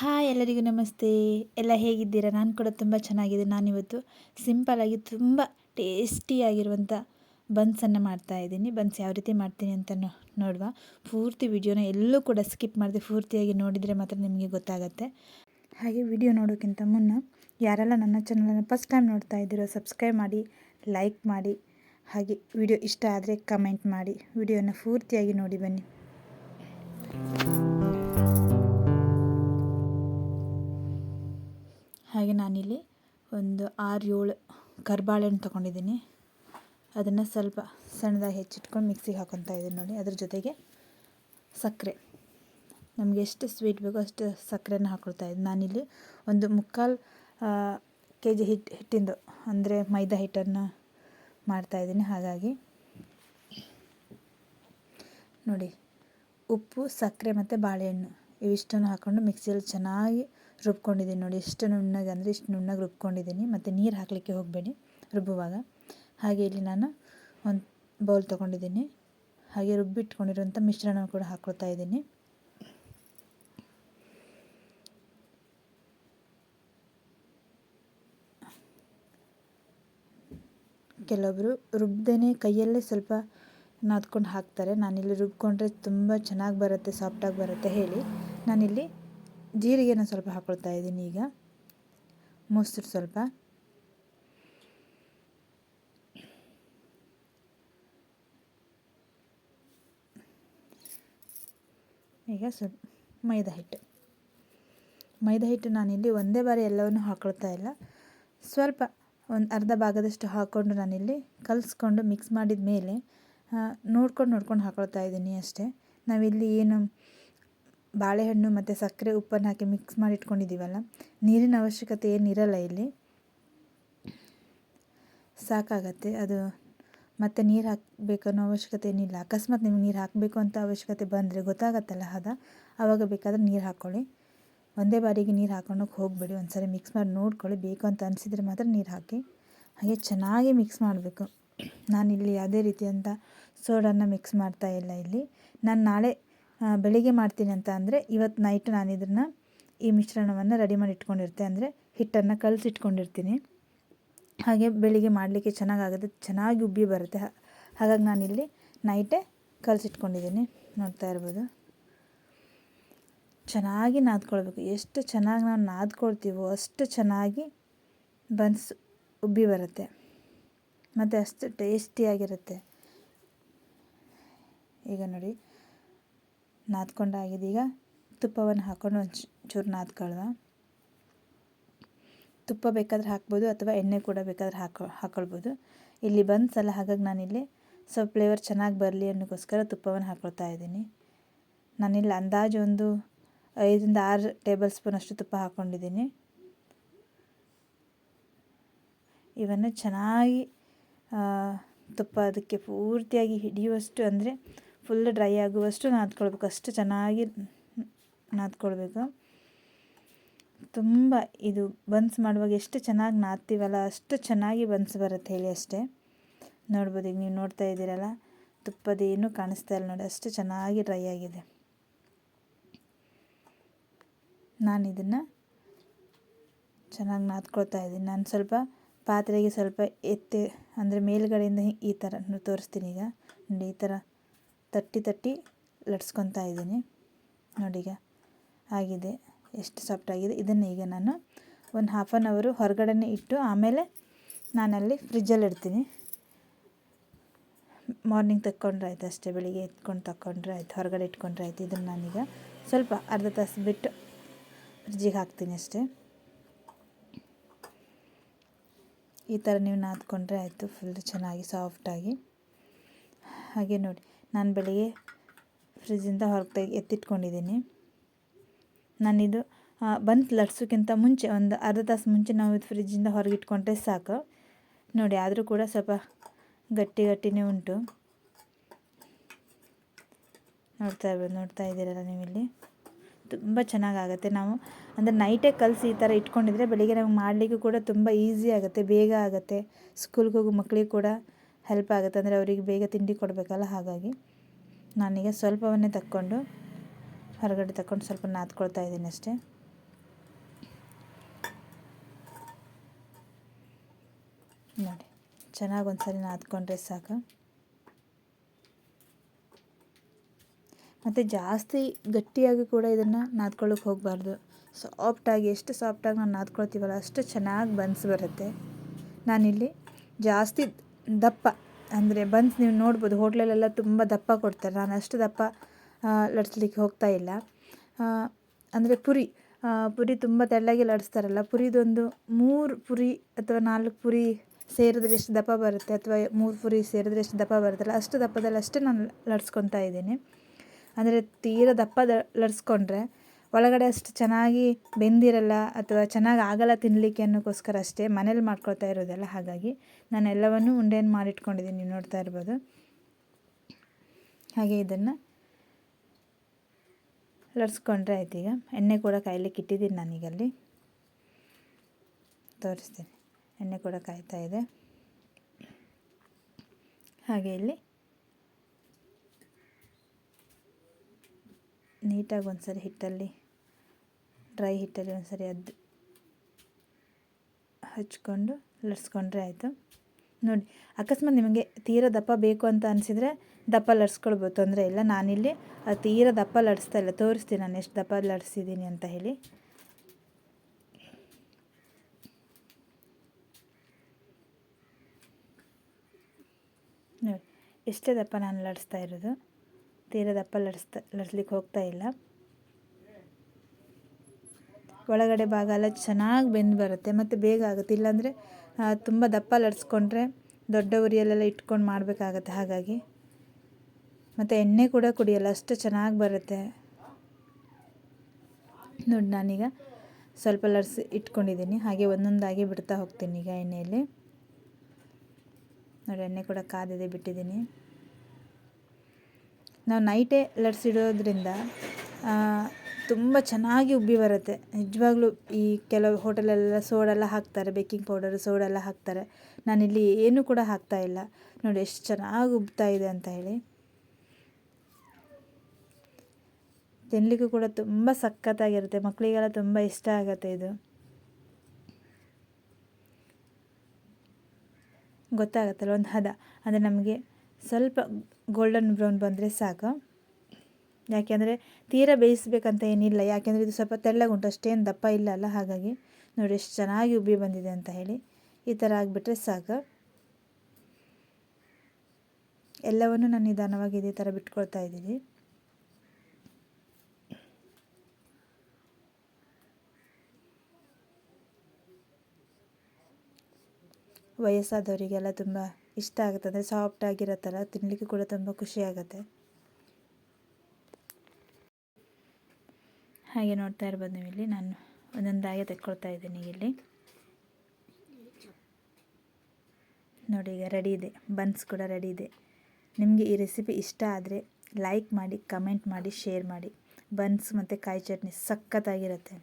Hi ಎಲ್ಲರಿಗೂ ನಮಸ್ತೆ. ಎಲ್ಲ ಹೇಗಿದ್ದೀರಾ? ನಾನು ಕೂಡ ತುಂಬ ಚೆನ್ನಾಗಿದೆ ನಾನಿವತ್ತು ಸಿಂಪಲಾಗಿ ತುಂಬ ಟೇಸ್ಟಿಯಾಗಿರುವಂಥ ಬನ್ಸನ್ನು ಮಾಡ್ತಾ ಇದ್ದೀನಿ. ಬನ್ಸ್ ಯಾವ ರೀತಿ ಮಾಡ್ತೀನಿ ಅಂತ ನೋಡುವ. ಪೂರ್ತಿ ವಿಡಿಯೋನ ಎಲ್ಲೂ ಕೂಡ ಸ್ಕಿಪ್ ಮಾಡಿದೆ ಪೂರ್ತಿಯಾಗಿ ನೋಡಿದರೆ ಮಾತ್ರ ನಿಮಗೆ ಗೊತ್ತಾಗುತ್ತೆ. ಹಾಗೆ ವಿಡಿಯೋ ನೋಡೋಕ್ಕಿಂತ ಮುನ್ನ ಯಾರೆಲ್ಲ ನನ್ನ ಚಾನಲನ್ನು ಫಸ್ಟ್ ಟೈಮ್ ನೋಡ್ತಾ ಇದ್ದೀರೋ ಸಬ್ಸ್ಕ್ರೈಬ್ ಮಾಡಿ ಲೈಕ್ ಮಾಡಿ, ಹಾಗೆ ವಿಡಿಯೋ ಇಷ್ಟ ಆದರೆ ಕಮೆಂಟ್ ಮಾಡಿ. ವಿಡಿಯೋನ ಪೂರ್ತಿಯಾಗಿ ನೋಡಿ ಬನ್ನಿ. ಹಾಗೆ ನಾನಿಲ್ಲಿ ಒಂದು ಆರು ಏಳು ಕರ್ಬಾಳೆಹಣ್ಣು ತೊಗೊಂಡಿದ್ದೀನಿ. ಅದನ್ನು ಸ್ವಲ್ಪ ಸಣ್ಣದಾಗಿ ಹೆಚ್ಚಿಟ್ಕೊಂಡು ಮಿಕ್ಸಿಗೆ ಹಾಕೊತಾ ಇದ್ದೀನಿ ನೋಡಿ, ಅದ್ರ ಜೊತೆಗೆ ಸಕ್ಕರೆ. ನಮಗೆ ಎಷ್ಟು ಸ್ವೀಟ್ ಬೇಕೋ ಅಷ್ಟು ಸಕ್ಕರೆನ ಹಾಕೊಳ್ತಾ ಇದ್ದೀನಿ. ನಾನಿಲ್ಲಿ ಒಂದು ಮುಕ್ಕಾಲು ಕೆ ಜಿ ಹಿಟ್ಟು ಹಿಟ್ಟಿಂದು, ಅಂದರೆ ಮೈದಾ ಹಿಟ್ಟನ್ನು ಮಾಡ್ತಾಯಿದ್ದೀನಿ ಹಾಗಾಗಿ ನೋಡಿ, ಉಪ್ಪು, ಸಕ್ಕರೆ ಮತ್ತು ಬಾಳೆಹಣ್ಣು, ಇವಿಷ್ಟನ್ನು ಹಾಕ್ಕೊಂಡು ಮಿಕ್ಸಿಯಲ್ಲಿ ಚೆನ್ನಾಗಿ ರುಬ್ಕೊಂಡಿದ್ದೀನಿ ನೋಡಿ. ಎಷ್ಟು ನುಣ್ಣಗೆ ಅಂದರೆ ಇಷ್ಟು ನುಣ್ಣಗೆ ರುಬ್ಕೊಂಡಿದ್ದೀನಿ. ಮತ್ತು ನೀರು ಹಾಕಲಿಕ್ಕೆ ಹೋಗಬೇಡಿ ರುಬ್ಬುವಾಗ. ಹಾಗೆ ಇಲ್ಲಿ ನಾನು ಒಂದು ಬೌಲ್ ತೊಗೊಂಡಿದ್ದೀನಿ. ಹಾಗೆ ರುಬ್ಬಿಟ್ಕೊಂಡಿರುವಂಥ ಮಿಶ್ರಣ ಕೂಡ ಹಾಕ್ಕೊಳ್ತಾ ಇದ್ದೀನಿ. ಕೆಲವೊಬ್ಬರು ರುಬ್ಬದೇ ಕೈಯಲ್ಲೇ ಸ್ವಲ್ಪ ನಾದ್ಕೊಂಡು ಹಾಕ್ತಾರೆ. ನಾನಿಲ್ಲಿ ರುಬ್ಕೊಂಡ್ರೆ ತುಂಬ ಚೆನ್ನಾಗಿ ಬರುತ್ತೆ, ಸಾಫ್ಟಾಗಿ ಬರುತ್ತೆ ಹೇಳಿ. ನಾನಿಲ್ಲಿ ಜೀರಿಗೆನ ಸ್ವಲ್ಪ ಹಾಕ್ಕೊಳ್ತಾ ಇದ್ದೀನಿ ಈಗ. ಮೊಸರು ಸ್ವಲ್ಪ. ಈಗ ಸ್ವಲ್ಪ ಮೈದಾ ಹಿಟ್ಟು. ಮೈದಾ ಹಿಟ್ಟು ನಾನಿಲ್ಲಿ ಒಂದೇ ಬಾರಿ ಎಲ್ಲವನ್ನು ಹಾಕೊಳ್ತಾ ಇಲ್ಲ. ಸ್ವಲ್ಪ ಒಂದು ಅರ್ಧ ಭಾಗದಷ್ಟು ಹಾಕ್ಕೊಂಡು ನಾನಿಲ್ಲಿ ಕಲಿಸ್ಕೊಂಡು ಮಿಕ್ಸ್ ಮಾಡಿದ ಮೇಲೆ ನೋಡ್ಕೊಂಡು ನೋಡ್ಕೊಂಡು ಹಾಕ್ಕೊಳ್ತಾ ಇದ್ದೀನಿ ಅಷ್ಟೇ. ನಾವಿಲ್ಲಿ ಏನು ಬಾಳೆಹಣ್ಣು ಮತ್ತು ಸಕ್ಕರೆ ಉಪ್ಪನ್ನು ಹಾಕಿ ಮಿಕ್ಸ್ ಮಾಡಿ ಇಟ್ಕೊಂಡಿದ್ದೀವಲ್ಲ ನೀರಿನ ಅವಶ್ಯಕತೆ ಏನಿರಲ್ಲ ಇಲ್ಲಿ. ಸಾಕಾಗತ್ತೆ. ಅದು ಮತ್ತು ನೀರು ಹಾಕಬೇಕು ಅನ್ನೋ ಅವಶ್ಯಕತೆ ಏನಿಲ್ಲ. ಅಕಸ್ಮಾತ್ ನಿಮ್ಗೆ ನೀರು ಹಾಕಬೇಕು ಅಂತ ಅವಶ್ಯಕತೆ ಬಂದರೆ ಗೊತ್ತಾಗತ್ತಲ್ಲ ಹದ? ಆವಾಗ ಬೇಕಾದರೆ ನೀರು ಹಾಕ್ಕೊಳ್ಳಿ ಒಂದೇ ಬಾರಿಗೆ ನೀರು ಹಾಕೊಂಡೋಗಿ ಹೋಗಬೇಡಿ. ಒಂದು ಸರಿ ಮಿಕ್ಸ್ ಮಾಡಿ ನೋಡ್ಕೊಳ್ಳಿ. ಬೇಕು ಅಂತ ಅನಿಸಿದರೆ ಮಾತ್ರ ನೀರು ಹಾಕಿ. ಹಾಗೆ ಚೆನ್ನಾಗಿ ಮಿಕ್ಸ್ ಮಾಡಬೇಕು. ನಾನಿಲ್ಲಿ ಯಾವುದೇ ರೀತಿಯಂಥ ಸೋಡನ್ನು ಮಿಕ್ಸ್ ಮಾಡ್ತಾ ಇಲ್ಲ ಇಲ್ಲಿ. ನಾನು ನಾಳೆ ಬೆಳಿಗ್ಗೆ ಮಾಡ್ತೀನಿ ಅಂತ ಅಂದರೆ ಇವತ್ತು ನೈಟ್ ನಾನು ಇದನ್ನು ಈ ಮಿಶ್ರಣವನ್ನು ರೆಡಿ ಮಾಡಿ ಇಟ್ಕೊಂಡಿರ್ತೆ ಅಂದರೆ ಹಿಟ್ಟನ್ನು ಕಲಸಿಟ್ಕೊಂಡಿರ್ತೀನಿ ಹಾಗೆ ಬೆಳಿಗ್ಗೆ ಮಾಡಲಿಕ್ಕೆ ಚೆನ್ನಾಗಾಗುತ್ತೆ, ಚೆನ್ನಾಗಿ ಉಬ್ಬಿ ಬರುತ್ತೆ. ಹಾಗಾಗಿ ನಾನಿಲ್ಲಿ ನೈಟೇ ಕಲಸಿಟ್ಕೊಂಡಿದ್ದೀನಿ ನೋಡ್ತಾ ಇರ್ಬೋದು. ಚೆನ್ನಾಗಿ ನಾದ್ಕೊಳ್ಬೇಕು. ಎಷ್ಟು ಚೆನ್ನಾಗಿ ನಾವು ನಾದ್ಕೊಳ್ತೀವೋ ಅಷ್ಟು ಚೆನ್ನಾಗಿ ಬನ್ಸ್ ಉಬ್ಬಿ ಬರುತ್ತೆ. ಮತ್ತು ಅಷ್ಟು ಟೇಸ್ಟಿಯಾಗಿರುತ್ತೆ ಈಗ ನೋಡಿ. ನಾದ್ಕೊಂಡಾಗಿದೆ. ಈಗ ತುಪ್ಪವನ್ನು ಹಾಕ್ಕೊಂಡು ಒಂದು ಚೂರು ನಾದ್ಕೊಳ್ವ. ತುಪ್ಪ ಬೇಕಾದ್ರೆ ಹಾಕ್ಬೋದು ಅಥವಾ ಎಣ್ಣೆ ಕೂಡ ಬೇಕಾದ್ರೆ ಹಾಕೊ, ಹಾಕೊಳ್ಬೋದು. ಇಲ್ಲಿ ಬಂದ್ಸಲ್ಲ ಹಾಗಾಗಿ ನಾನಿಲ್ಲಿ ಸ್ವಲ್ಪ ಫ್ಲೇವರ್ ಚೆನ್ನಾಗಿ ಬರಲಿ ಅನ್ನೋಕ್ಕೋಸ್ಕರ ತುಪ್ಪವನ್ನು ಹಾಕ್ಕೊಳ್ತಾ ಇದ್ದೀನಿ. ನಾನಿಲ್ಲಿ ಅಂದಾಜು ಒಂದು ಐದರಿಂದ ಆರು ಟೇಬಲ್ ಸ್ಪೂನ್ ಅಷ್ಟು ತುಪ್ಪ ಹಾಕ್ಕೊಂಡಿದ್ದೀನಿ ಇವನ್ನು ಚೆನ್ನಾಗಿ ತುಪ್ಪ ಅದಕ್ಕೆ ಪೂರ್ತಿಯಾಗಿ ಹಿಡಿಯುವಷ್ಟು ಅಂದರೆ ಫುಲ್ ಡ್ರೈ ಆಗುವಷ್ಟು ನಾದ್ಕೊಳ್ಬೇಕು. ಅಷ್ಟು ಚೆನ್ನಾಗಿ ನಾದ್ಕೊಳ್ಬೇಕು. ತುಂಬ ಇದು ಬನ್ಸ್ ಮಾಡುವಾಗ ಎಷ್ಟು ಚೆನ್ನಾಗಿ ನಾದ್ತೀವಲ್ಲ, ಅಷ್ಟು ಚೆನ್ನಾಗಿ ಬನ್ಸ್ ಬರುತ್ತೆ ಹೇಳಿ ಅಷ್ಟೇ. ನೋಡ್ಬೋದು, ಈಗ ನೀವು ನೋಡ್ತಾ ಇದ್ದೀರಲ್ಲ, ತುಪ್ಪದೇನು ಕಾಣಿಸ್ತಾ ಇಲ್ಲ ನೋಡಿ, ಅಷ್ಟು ಚೆನ್ನಾಗಿ ಡ್ರೈ ಆಗಿದೆ. ನಾನು ಇದನ್ನು ಚೆನ್ನಾಗಿ ನಾದ್ಕೊಳ್ತಾ ಇದ್ದೀನಿ. ನಾನು ಸ್ವಲ್ಪ ಪಾತ್ರೆಗೆ ಸ್ವಲ್ಪ ಎತ್ತಿ, ಅಂದರೆ ಮೇಲುಗಡೆಯಿಂದ ಈ ಥರ ತೋರಿಸ್ತೀನಿ ಈಗ. ನೋಡಿ, ಈ ಥರ ತಟ್ಟಿ ತಟ್ಟಿ ಲಟ್ಸ್ಕೊತಾ ಇದ್ದೀನಿ. ಈಗ ಆಗಿದೆ. ಎಷ್ಟು ಸಾಫ್ಟಾಗಿದೆ ಇದನ್ನು ಈಗ ನಾನು ಒಂದು ಹಾಫ್ ಆನ್ ಅವರು ಹೊರಗಡೆನೇ ಇಟ್ಟು ಆಮೇಲೆ ನಾನಲ್ಲಿ ಫ್ರಿಜ್ಜಲ್ಲಿ ಇಡ್ತೀನಿ. ಮಾರ್ನಿಂಗ್ ತಕ್ಕೊಂಡ್ರೆ ಆಯ್ತು ಅಷ್ಟೇ, ಬೆಳಿಗ್ಗೆ ಎತ್ಕೊಂಡು ತಕ್ಕೊಂಡ್ರೆ ಆಯ್ತು, ಹೊರಗಡೆ ಇಟ್ಕೊಂಡ್ರೆ ಆಯ್ತು. ಇದನ್ನು ನಾನೀಗ ಸ್ವಲ್ಪ ಅರ್ಧ ತಾಸು ಬಿಟ್ಟು ಫ್ರಿಜ್ಜಿಗೆ ಹಾಕ್ತೀನಿ ಅಷ್ಟೇ. ಈ ಥರ ನೀವು ನಾದ್ಕೊಂಡ್ರೆ ಆಯಿತು ಫುಲ್ ಚೆನ್ನಾಗಿ ಸಾಫ್ಟಾಗಿ ಹಾಗೆ ನೋಡಿ. ನಾನು ಬೆಳಿಗ್ಗೆ ಫ್ರಿಜ್ಜಿಂದ ಹೊರಗೆ ತೆಗೆ, ಎತ್ತಿಟ್ಕೊಂಡಿದ್ದೀನಿ. ನಾನಿದು ಬಂದು ಲಟ್ಸೋಕ್ಕಿಂತ ಮುಂಚೆ, ಒಂದು ಅರ್ಧ ತಾಸು ಮುಂಚೆ ನಾವು ಇದು ಫ್ರಿಜ್ಜಿಂದ ಹೊರಗೆ ಇಟ್ಕೊಂಡ್ರೆ ಸಾಕು. ನೋಡಿ, ಆದರೂ ಕೂಡ ಸ್ವಲ್ಪ ಗಟ್ಟಿ ಗಟ್ಟಿನೇ ಉಂಟು. ನೋಡ್ತಾ ಇರ್ಬೋದು ನೋಡ್ತಾ ಇದ್ದೀರಲ್ಲ ನೀವು ಇಲ್ಲಿ ತುಂಬ ಚೆನ್ನಾಗಾಗುತ್ತೆ. ನಾವು, ಅಂದರೆ ನೈಟೇ ಕಲಸಿ ಈ ಥರ ಇಟ್ಕೊಂಡಿದ್ರೆ ಬೆಳಿಗ್ಗೆ ನಮಗೆ ಮಾಡಲಿಕ್ಕೂ ಕೂಡ ತುಂಬ ಈಸಿ ಆಗುತ್ತೆ, ಬೇಗ ಆಗುತ್ತೆ. ಸ್ಕೂಲ್ಗೆ ಹೋಗೋ ಮಕ್ಕಳಿಗೆ ಕೂಡ ಹೆಲ್ಪ್ ಆಗುತ್ತೆ. ಅಂದರೆ ಅವರಿಗೆ ಬೇಗ ತಿಂಡಿ ಕೊಡಬೇಕಲ್ಲ, ಹಾಗಾಗಿ ನಾನೀಗ ಸ್ವಲ್ಪವನ್ನೇ ತಕ್ಕೊಂಡು ಹೊರಗಡೆ ತಕ್ಕೊಂಡು ಸ್ವಲ್ಪ ನಾದ್ಕೊಳ್ತಾ ಇದ್ದೀನಿ ಅಷ್ಟೇ. ನೋಡಿ, ಚೆನ್ನಾಗಿ ಒಂದ್ಸರಿ ನಾದ್ಕೊಂಡ್ರೆ ಸಾಕು. ಮತ್ತು ಜಾಸ್ತಿ ಗಟ್ಟಿಯಾಗಿ ಕೂಡ ಇದನ್ನು ನಾದ್ಕೊಳ್ಳೋಕೆ ಹೋಗಬಾರ್ದು. ಸಾಫ್ಟಾಗಿ ಎಷ್ಟು ಸಾಫ್ಟಾಗಿ ನಾನು ನಾದ್ಕೊಳ್ತೀವಲ್ಲ, ಅಷ್ಟು ಚೆನ್ನಾಗಿ ಬನ್ಸ್ ಬರುತ್ತೆ. ನಾನಿಲ್ಲಿ ಜಾಸ್ತಿ ದಪ್ಪ. ಅಂದರೆ ಬನ್ಸ್ ನೀವು ನೋಡ್ಬೋದು, ಹೋಟ್ಲಲ್ಲೆಲ್ಲ ತುಂಬ ದಪ್ಪ ಕೊಡ್ತಾರೆ. ನಾನು ಅಷ್ಟು ದಪ್ಪ ಲಟ್ಸ್ಲಿಕ್ಕೆ ಹೋಗ್ತಾ ಇಲ್ಲ. ಅಂದರೆ ಪುರಿ ಪುರಿ ತುಂಬ ತೆಳ್ಳಗೆ ಲಡಿಸ್ತಾರಲ್ಲ, ಪುರಿದೊಂದು ಮೂರು ಪುರಿ ಅಥವಾ ನಾಲ್ಕು ಪುರಿ ಸೇರಿದ್ರೆ ಎಷ್ಟು ದಪ್ಪ ಬರುತ್ತೆ ಅಥವಾ ಮೂರು ಪುರಿ ಸೇರಿದ್ರೆ ಎಷ್ಟು ದಪ್ಪ ಬರುತ್ತಲ್ಲ, ಅಷ್ಟು ದಪ್ಪದಲ್ಲಿ ಅಷ್ಟೇ ನಾನು ಲಟ್ಸ್ಕೊತಾ ಇದ್ದೀನಿ. ಅಂದರೆ ತೀರ ದಪ್ಪ ಲಟ್ಸ್ಕೊಂಡ್ರೆ ಒಳಗಡೆ ಅಷ್ಟು ಚೆನ್ನಾಗಿ ಬೆಂದಿರಲ್ಲ ಅಥವಾ ಚೆನ್ನಾಗಿ ಆಗಲ್ಲ ತಿನ್ನಲಿಕ್ಕೆ ಅನ್ನೋಕ್ಕೋಸ್ಕರ ಅಷ್ಟೇ ಮನೇಲಿ ಮಾಡ್ಕೊಳ್ತಾ ಇರೋದಲ್ಲ ಹಾಗಾಗಿ ನಾನು ಎಲ್ಲವನ್ನೂ ಉಂಡೆಯನ್ನು ಮಾಡಿಟ್ಕೊಂಡಿದ್ದೀನಿ ನೀವು ನೋಡ್ತಾ ಇರ್ಬೋದು. ಹಾಗೆ ಇದನ್ನು ಲಡ್ಸ್ಕೊಂಡ್ರೆ ಆಯ್ತು ಈಗ. ಎಣ್ಣೆ ಕೂಡ ಕಾಯಲಿಕ್ಕೆ ಇಟ್ಟಿದ್ದೀನಿ ನಾನೀಗಲ್ಲಿ. ತೋರಿಸ್ತೀನಿ. ಎಣ್ಣೆ ಕೂಡ ಕಾಯ್ತಾ ಇದೆ. ಹಾಗೆ ಇಲ್ಲಿ ನೀಟಾಗಿ ಒಂದು ಸರಿ ಹಿಟ್ಟಲ್ಲಿ ಡ್ರೈ ಹಿಟ್ಟಲ್ಲಿ ಒಂದು ಸರಿ ಅದು ಹಚ್ಕೊಂಡು ಲಟ್ಸ್ಕೊಂಡ್ರೆ ಆಯಿತು. ನೋಡಿ, ಅಕಸ್ಮಾತ್ ನಿಮಗೆ ತೀರ ದಪ್ಪ ಬೇಕು ಅಂತ ಅನಿಸಿದರೆ ದಪ್ಪ ಲಟ್ಸ್ಕೊಳ್ಬೋದು, ತೊಂದರೆ ಇಲ್ಲ. ನಾನಿಲ್ಲಿ ತೀರ ದಪ್ಪ ಲಟ್ಸ್ತಾ ಇಲ್ಲ. ತೋರಿಸ್ತೀನಿ ನಾನು ಎಷ್ಟು ದಪ್ಪ ಲಟ್ಸಿದ್ದೀನಿ ಅಂತ ಹೇಳಿ. ನೋಡಿ, ಎಷ್ಟೇ ದಪ್ಪ ನಾನು ಲಟ್ಸ್ತಾ ಇರೋದು, ತೀರ ದಪ್ಪ ಲಡಿಸ್ತಾ ಲಟ್ಸ್ಲಿಕ್ಕೆ ಹೋಗ್ತಾ ಇಲ್ಲ. ಒಳಗಡೆ ಭಾಗ ಎಲ್ಲ ಚೆನ್ನಾಗಿ ಬೆಂದು ಬರುತ್ತೆ, ಮತ್ತು ಬೇಗ ಆಗುತ್ತೆ. ಇಲ್ಲಾಂದರೆ ತುಂಬ ದಪ್ಪ ಲಟ್ಸ್ಕೊಂಡ್ರೆ ದೊಡ್ಡ ಉರಿಯಲ್ಲೆಲ್ಲ ಇಟ್ಕೊಂಡು ಮಾಡಬೇಕಾಗತ್ತೆ ಹಾಗಾಗಿ. ಮತ್ತು ಎಣ್ಣೆ ಕೂಡ ಕುಡಿಯಲ್ಲ, ಅಷ್ಟು ಚೆನ್ನಾಗಿ ಬರುತ್ತೆ. ನೋಡಿ ನಾನೀಗ ಸ್ವಲ್ಪ ಲಟ್ಸಿ ಇಟ್ಕೊಂಡಿದ್ದೀನಿ, ಹಾಗೆ ಒಂದೊಂದಾಗಿ ಬಿಡ್ತಾ ಹೋಗ್ತೀನಿ ಈಗ ಎಣ್ಣೆಯಲ್ಲಿ. ನೋಡಿ ಎಣ್ಣೆ ಕೂಡ ಕಾದಿದೆ ಬಿಟ್ಟಿದ್ದೀನಿ. ನಾವು ನೈಟೇ ಲಟ್ಸಿಡೋದ್ರಿಂದ ತುಂಬ ಚೆನ್ನಾಗಿ ಉಬ್ಬಿ ಬರುತ್ತೆ. ನಿಜವಾಗ್ಲೂ ಈ ಕೆಲವು ಹೋಟೆಲಲ್ಲೆಲ್ಲ ಸೋಡೆಲ್ಲ ಹಾಕ್ತಾರೆ, ಬೇಕಿಂಗ್ ಪೌಡರ್, ಸೋಡೆಲ್ಲ ಹಾಕ್ತಾರೆ. ನಾನಿಲ್ಲಿ ಏನೂ ಕೂಡ ಹಾಕ್ತಾ ಇಲ್ಲ. ನೋಡಿ, ಎಷ್ಟು ಚೆನ್ನಾಗಿ ಉಬ್ತಾ ಇದೆ ಅಂತ ಹೇಳಿ. ತಿನ್ನಲಿಕ್ಕೂ ಕೂಡ ತುಂಬ ಸಖತ್ತಾಗಿರುತ್ತೆ. ಮಕ್ಕಳಿಗೆಲ್ಲ ತುಂಬ ಇಷ್ಟ ಆಗುತ್ತೆ ಇದು. ಗೊತ್ತಾಗತ್ತಲ್ಲ, ಒಂದು ಹದ. ಅಂದರೆ ನಮಗೆ ಸ್ವಲ್ಪ ಗೋಲ್ಡನ್ ಬ್ರೌನ್ ಬಂದರೆ ಸಾಕು. ಯಾಕೆಂದರೆ ತೀರ ಬೇಯಿಸಬೇಕಂತ ಏನಿಲ್ಲ. ಯಾಕೆಂದರೆ ಇದು ಸ್ವಲ್ಪ ತೆಳ್ಳಗುಂಟು ಅಷ್ಟೇನು ದಪ್ಪ ಇಲ್ಲ ಅಲ್ಲ. ಹಾಗಾಗಿ ನೋಡಿ ಎಷ್ಟು ಚೆನ್ನಾಗಿ ಉಬ್ಬಿ ಬಂದಿದೆ ಅಂತ ಹೇಳಿ ಈ ಥರ ಆಗಿಬಿಟ್ರೆ ಸಾಕು. ಎಲ್ಲವನ್ನು ನಾನು ನಿಧಾನವಾಗಿ ಇದೇ ಥರ ಬಿಟ್ಕೊಳ್ತಾ ಇದ್ದೀನಿ. ವಯಸ್ಸಾದವರಿಗೆಲ್ಲ ತುಂಬ ಇಷ್ಟ ಆಗುತ್ತೆ. ಅಂದರೆ ಸಾಫ್ಟ್ ಥರ ತಿನ್ನಲಿಕ್ಕೆ ಕೂಡ ತುಂಬ ಖುಷಿ ಆಗುತ್ತೆ. ಹಾಗೆ ನೋಡ್ತಾ ಇರ್ಬೋದು ನೀವು ಇಲ್ಲಿ ನಾನು ಒಂದೊಂದಾಗೆ ತೆಕ್ಕೊಳ್ತಾ ಇದ್ದೀನಿ ಇಲ್ಲಿ ನೋಡಿ ಈಗ ರೆಡಿ ಇದೆ ಬನ್ಸ್ ಕೂಡ ರೆಡಿ ಇದೆ ನಿಮಗೆ ಈ ರೆಸಿಪಿ ಇಷ್ಟ ಆದರೆ ಲೈಕ್ ಮಾಡಿ ಕಮೆಂಟ್ ಮಾಡಿ ಶೇರ್ ಮಾಡಿ ಬನ್ಸ್ ಮತ್ತು ಕಾಯಿ ಚಟ್ನಿ ಸಖತ್ತಾಗಿರುತ್ತೆ